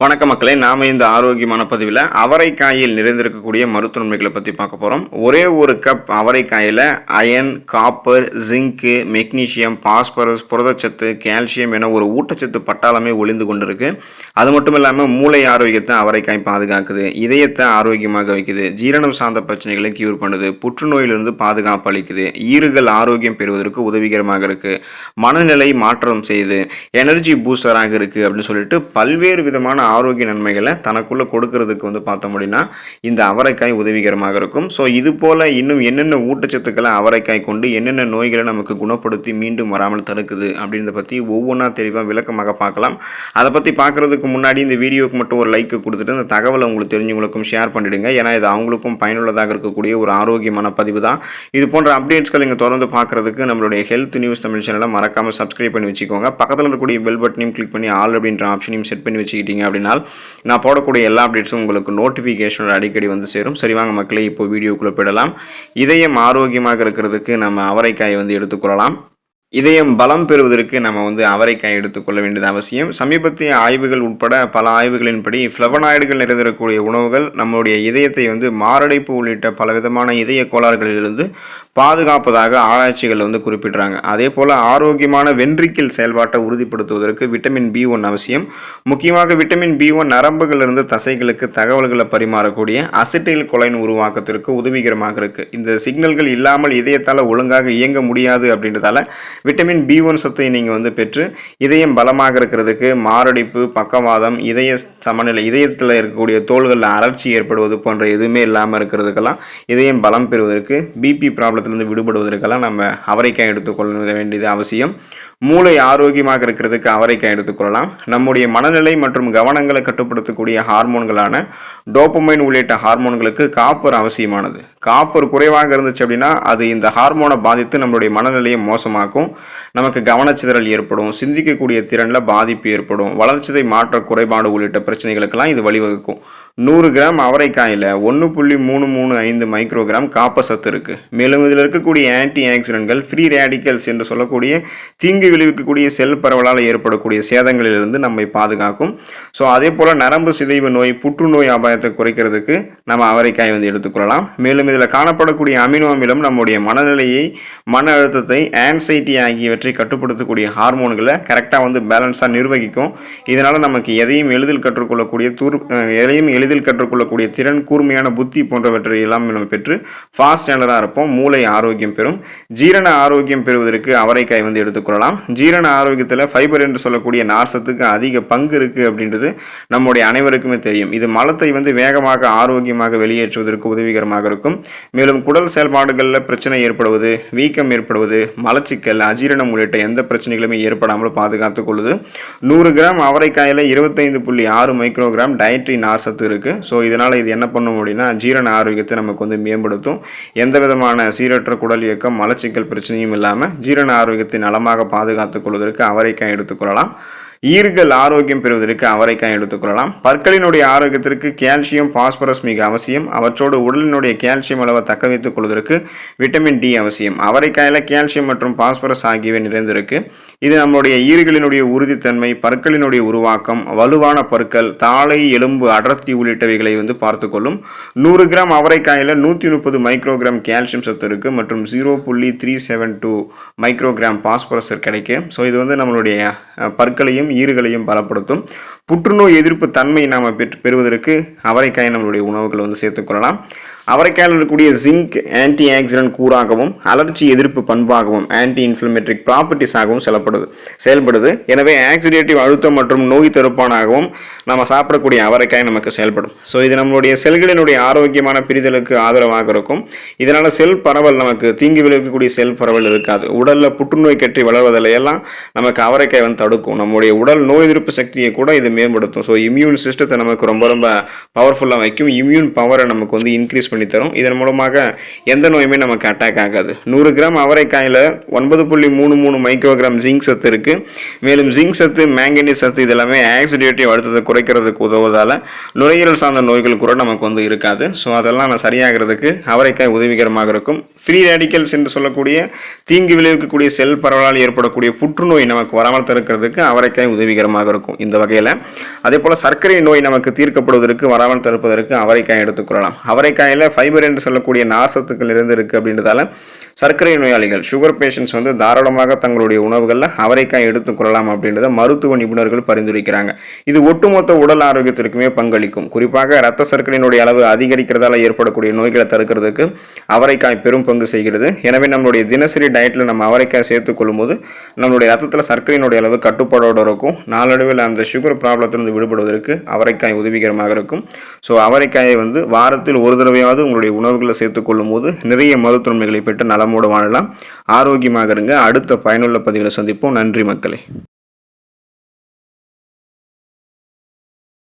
வணக்க மக்களே நாம இந்த ஆரோக்கியமான பதிவில் அவரைக்காயில் நிறைந்திருக்கக்கூடிய மருத்துவ நன்மைகளை பற்றி பார்க்க போகிறோம் ஒரே ஒரு cup அவரைக்காயில் iron copper zinc magnesium phosphorus புரதச்சத்து கால்சியம் என ஒரு ஊட்டச்சத்து பட்டாளமே ஒளிந்து கொண்டிருக்கு. அது மட்டும் இல்லாமல் மூளை ஆரோக்கியத்தை அவரைக்காய் பாதுகாக்குது இதயத்தை ஆரோக்கியமாக வைக்குது ஜீரணம் சார்ந்த பிரச்சனைகளை கியூர் பண்ணுது புற்றுநோயிலிருந்து பாதுகாப்பு அளிக்குது ஈறுகள் ஆரோக்கியம் பெறுவதற்கு உதவிகரமாக இருக்குது மனநிலை மாற்றம் செய்யுது எனர்ஜி பூஸ்டராக இருக்குது அப்படின்னு சொல்லிட்டு பல்வேறு விதமான ஆரோக்கிய நன்மைகளை தனக்குள்ளே கொடுக்கறதுக்கு வந்து பார்த்தோம் அப்படின்னா இந்த அவரைக்காய் உதவிகரமாக இருக்கும். ஸோ இது போல் இன்னும் என்னென்ன ஊட்டச்சத்துக்களை அவரைக்காய் கொண்டு என்னென்ன நோய்களை நமக்கு குணப்படுத்தி மீண்டும் வராமல் தடுக்குது அப்படின்றத பற்றி ஒவ்வொன்றா தெளிவாக விளக்கமாக பார்க்கலாம். அதை பற்றி பார்க்குறதுக்கு முன்னாடி இந்த வீடியோவுக்கு மட்டும் ஒரு லைக் கொடுத்துட்டு இந்த தகவலை உங்களுக்கு தெரிஞ்சவங்களுக்கும் ஷேர் பண்ணிவிடுங்க ஏன்னா இது அவங்களுக்கும் பயனுள்ளதாக இருக்கக்கூடிய ஒரு ஆரோக்கியமான பதிவு தான். இது போன்ற அப்டேட்ஸ்கள் இங்கே தொடர்ந்து பார்க்குறதுக்கு நம்மளுடைய ஹெல்த் நியூஸ் தமிழ் சேனலை மறக்காமல் சப்ஸ்கிரைப் பண்ணி வச்சுக்கோங்க. பக்கத்தில் இருக்கக்கூடிய பெல் பட்டனையும் கிளிக் பண்ணி ஆல் அப்படின்ற ஆப்ஷனையும் செட் பண்ணி வச்சுக்கிட்டீங்க அப்படின்னு நான் போடக்கூடிய எல்லா அப்டேட்ஸும் உங்களுக்கு நோட்டிஃபிகேஷனோட அடிக்கடி வந்து சேரும். சரி வாங்க மக்களே இப்போ வீடியோக்குள்ளே போயிடலாம். இதயம் ஆரோக்கியமாக இருக்கிறதுக்கு நம்ம அவரைக்காயை வந்து எடுத்துக்கொள்ளலாம் இதயம் பலம் பெறுவதற்கு நம்ம வந்து அவரைக்காய் எடுத்துக்கொள்ள வேண்டியது அவசியம். சமீபத்திய ஆய்வுகள் உட்பட பல ஆய்வுகளின்படி ஃப்ளவனாய்டுகள் நிறைந்திருக்கக்கூடிய உணவுகள் நம்மளுடைய இதயத்தை வந்து மாரடைப்பு உள்ளிட்ட பலவிதமான இதய கோளாறுகளிலிருந்து பாதுகாப்பதாக ஆராய்ச்சிகள் வந்து குறிப்பிடுறாங்க. அதே போல் ஆரோக்கியமான வென்றிக்கில் செயல்பாட்டை உறுதிப்படுத்துவதற்கு விட்டமின் பி ஒன் அவசியம். முக்கியமாக விட்டமின் பி ஒன் நரம்புகளிலிருந்து தசைகளுக்கு தகவல்களை பரிமாறக்கூடிய அசிட்டைல் கொலைன் உருவாக்கத்திற்கு உதவிகரமாக இருக்குது இந்த சிக்னல்கள் இல்லாமல் இதயத்தால் ஒழுங்காக இயங்க முடியாது அப்படின்றதால விட்டமின் பி ஒன் சத்தை நீங்கள் வந்து பெற்று இதயம் பலமாக இருக்கிறதுக்கு மாரடைப்பு பக்கவாதம் இதய சமநிலை இதயத்தில் இருக்கக்கூடிய தோள்களில் அலர்ச்சி ஏற்படுவது போன்ற எதுவுமே இல்லாமல் இருக்கிறதுக்கெல்லாம் இதயம் பலம் பெறுவதற்கு பிபி ப்ராப்ளத்திலிருந்து விடுபடுவதற்கெல்லாம் நம்ம அவரைக்காய் எடுத்துக்கொள்ள வேண்டியது அவசியம். மூளை ஆரோக்கியமாக இருக்கிறதுக்கு அவரைக்காய் எடுத்துக்கொள்ளலாம் நம்முடைய மனநிலை மற்றும் கவனங்களை கட்டுப்படுத்தக்கூடிய ஹார்மோன்களான டோப்பமைன் உள்ளிட்ட ஹார்மோன்களுக்கு காப்பர் அவசியமானது. காப்பர் குறைவாக இருந்துச்சு அப்படின்னா அது இந்த ஹார்மோனை பாதித்து நம்மளுடைய மனநிலையை மோசமாக்கும். நமக்கு கவனச்சிதறல் ஏற்படும் சிந்திக்கக்கூடிய திறனில் பாதிப்பு ஏற்படும் வளர்ச்சிதை மாற்ற குறைபாடு உள்ளிட்ட பிரச்சனைகளுக்கெல்லாம் இது வழிவகுக்கும். நூறு கிராம் அவரைக்காயில் ஒன்று புள்ளி மூணு மூணு ஐந்து மைக்ரோகிராம் காப்பர் சத்து இருக்குது மேலும் இதில் இருக்கக்கூடிய ஆன்டி ஆக்சிடென்ட்கள் ஃப்ரீ ரேடிக்கல்ஸ் என்று சொல்லக்கூடிய தீங்கு விளைவிக்கக்கூடிய செல் பரவலால் ஏற்படக்கூடிய சேதங்களிலிருந்து நம்மை பாதுகாக்கும். ஸோ அதே போல் நரம்பு சிதைவு நோய் புற்றுநோய் அபாயத்தை குறைக்கிறதுக்கு நம்ம அவரைக்காய் வந்து எடுத்துக்கொள்ளலாம் மேலும் இதில் காணப்படக்கூடிய அமினோ அமிலம் நம்முடைய மனநிலையை மன அழுத்தத்தை ஆன்சைட்டி ஆகியவற்றை கட்டுப்படுத்தக்கூடிய ஹார்மோன்களை கரெக்டாக வந்து பேலன்ஸாக நிர்வகிக்கும். இதனால் நமக்கு எதையும் எளிதில் கற்றுக்கொள்ளக்கூடிய தூர் எதையும் எளிதில் கற்றுக்கொள்ளக்கூடிய திறன் கூர்மையான புத்தி போன்றவற்றை எல்லாம் நம்ம பெற்று ஃபாஸ்ட் ஸ்டாண்டர்டாக இருப்போம். மூளை ஆரோக்கியம் பெறும். ஜீரண ஆரோக்கியம் பெறுவதற்கு அவரைக்காய் வந்து எடுத்துக்கொள்ளலாம் ஜீரண ஆரோக்கியத்தில் ஃபைபர் என்று சொல்லக்கூடிய நார்சத்துக்கு அதிக பங்கு இருக்குது அப்படின்றது நம்முடைய அனைவருக்குமே தெரியும். இது மலத்தை வந்து வேகமாக ஆரோக்கியமாக வெளியேற்றுவதற்கு உதவிகரமாக இருக்கும். மேலும் குடல் செயல்பாடுகளில் பிரச்சனை ஏற்படுவது வீக்கம் ஏற்படுவது மலச்சிக்கல் அஜீரணம் உள்ளிட்ட எந்த பிரச்சனைகளுமே ஏற்படாமல் பாதுகாத்துக் கொள்ளுது. நூறு கிராம் அவரைக்காயில் இருபத்தைந்து புள்ளி ஆறு மைக்ரோகிராம் டயட்ரி நார் சத்து இருக்குது ஸோ இதனால் இது என்ன பண்ணும் அப்படின்னா ஜீரண ஆரோக்கியத்தை நமக்கு வந்து மேம்படுத்தும். எந்த விதமான சீரற்ற குடல் இயக்கம் மலச்சிக்கல் பிரச்சனையும் இல்லாமல் ஜீரண ஆரோக்கியத்தை நலமாக பாதுகாத்துக் கொள்வதற்கு அவரைக்காய் எடுத்துக்கொள்ளலாம் ஈறுகள் ஆரோக்கியம் பெறுவதற்கு அவரைக்காய் எடுத்துக்கொள்ளலாம். பற்களினுடைய ஆரோக்கியத்திற்கு கால்சியம் பாஸ்பரஸ் மிக அவசியம். அவற்றோடு உடலினுடைய கால்சியம் அளவை தக்க வைத்துக் கொள்வதற்கு விட்டமின் டி அவசியம். அவரைக்காயில் கால்சியம் மற்றும் பாஸ்பரஸ் ஆகியவை நிறைந்திருக்கு. இது நம்முடைய ஈறுகளினுடைய உறுதித்தன்மை பற்களினுடைய உருவாக்கம் வலுவான பற்கள் தாளை எலும்பு அடர்த்தி உள்ளிட்டவைகளை வந்து பார்த்துக்கொள்ளும். நூறு கிராம் அவரைக்காயில் நூற்றி முப்பது மைக்ரோகிராம் கால்சியம் சத்து இருக்குது மற்றும் ஜீரோ புள்ளி three seven two microgram phosphorus கிடைக்கும். ஸோ இது வந்து நம்மளுடைய பற்களையும் பற்களையும் ஈறுகளையும் பலப்படுத்தும். புற்றுநோய் எதிர்ப்பு தன்மை நாம் பெற்று பெறுவதற்கு அவரைக்காய் நம்மளுடைய உணவுகளை வந்து சேர்த்துக்கொள்ளலாம் அவரைக்காயில் இருக்கக்கூடிய ஜிங்க் ஆன்டி ஆக்சிடென்ட் கூறாகவும் அலர்ச்சி எதிர்ப்பு பண்பாகவும் ஆன்டி இன்ஃப்ளமேட்ரிக் ப்ராப்பர்ட்டிஸாகவும் செயல்படுது செயல்படுது. எனவே ஆக்சிடேட்டிவ் அழுத்தம் மற்றும் நோய் தடுப்பானாகவும் நம்ம சாப்பிடக்கூடிய அவரைக்காய் நமக்கு செயல்படும். ஸோ இது நம்மளுடைய செல்களினுடைய ஆரோக்கியமான பிரிதலுக்கு ஆதரவாக இருக்கும். இதனால் செல் பரவல் நமக்கு தீங்கு விளைவிக்கக்கூடிய செல் பரவல் இருக்காது. உடலில் புற்றுநோய் கட்டி வளர்வதில் எல்லாம் நமக்கு அவரைக்காய் வந்து தடுக்கும். நம்முடைய உடல் நோய் எதிர்ப்பு சக்தியை கூட இது மேம்படுத்தும். ஸோ இம்யூன் சிஸ்டத்தை நமக்கு ரொம்ப ரொம்ப பவர்ஃபுல்லாக வைக்கும். இம்யூன் பவரை நமக்கு வந்து இன்க்ரீஸ் பண்ணி தரும் இதன் மூலமாக எந்த நோயுமே நமக்கு அட்டாக் ஆகாது. நூறு கிராம் அவரைக்காயில் ஒன்பது புள்ளி மூணு மூணு மைக்ரோகிராம் ஜிங்க் சத்து இருக்குது மேலும் ஜிங்க் சத்து மேங்கனீஸ் சத்து இதெல்லாமே ஆக்சிடேட்டிவ் அழுத்தத்தை குறைக்கிறதுக்கு உதவுவதால் நுரையீரல் சார்ந்த நோய்கள் கூட நமக்கு வந்து இருக்காது. ஸோ அதெல்லாம் நான் சரியாகிறதுக்கு அவரைக்காய் உதவிகரமாக இருக்கும். ஃப்ரீ ரேடிக்கல்ஸ் என்று சொல்லக்கூடிய தீங்கு விளைவிக்கக்கூடிய செல் பரவலால் ஏற்படக்கூடிய புற்றுநோய் நமக்கு வராமல் தடுக்கிறதுக்கு அவரைக்காய் உதவிகரமாக இருக்கும். இந்த வகையில் அதே போல் சர்க்கரை நோய் நமக்கு தீர்க்கப்படுவதற்கு வராமல் தடுப்பதற்கு அவரைக்காய் எடுத்துக்கொள்ளலாம் அவரைக்காயில் ஃபைபர் என்று சொல்லக்கூடிய நார்சத்துக்கள் இருந்து அப்படின்றதால சர்க்கரை நோயாளிகள் சுகர் பேஷண்ட்ஸ் வந்து தாராளமாக தங்களுடைய உணவுகளில் அவரைக்காய் எடுத்துக்கொள்ளலாம் அப்படின்றத மருத்துவ நிபுணர்கள் பரிந்துரைக்கிறாங்க. இது ஒட்டுமொத்த உடல் ஆரோக்கியத்திற்குமே பங்களிக்கும். குறிப்பாக இரத்த சர்க்கரையினுடைய அளவு அதிகரிக்கிறதால ஏற்படக்கூடிய நோய்களை தடுக்கிறதுக்கு அவரைக்காய் பெரும் பங்கு செய்கிறது. எனவே நம்மளுடைய தினசரி டயட்டில் நம்ம அவரைக்காய் சேர்த்துக்கொள்ளும் போது நம்மளுடைய ரத்தத்தில் சர்க்கரையினுடைய அளவு கட்டுப்பாடோடு இருக்கும். நாளடைவில் அந்த சுகர் ப்ராப்ளத்திலிருந்து விடுபடுவதற்கு அவரைக்காய் உதவிகரமாக இருக்கும். ஸோ அவரைக்காயை வந்து வாரத்தில் ஒரு தடவையாக தடவையாவது உங்களுடைய உணவுகளை சேர்த்துக்கொள்ளும் போது நிறைய மருத்துவமைகளை பெற்று நலமோடு வாழலாம். ஆரோக்கியமாக இருங்க. அடுத்த பயனுள்ள பதிவில் சந்திப்போம். நன்றி மக்களே.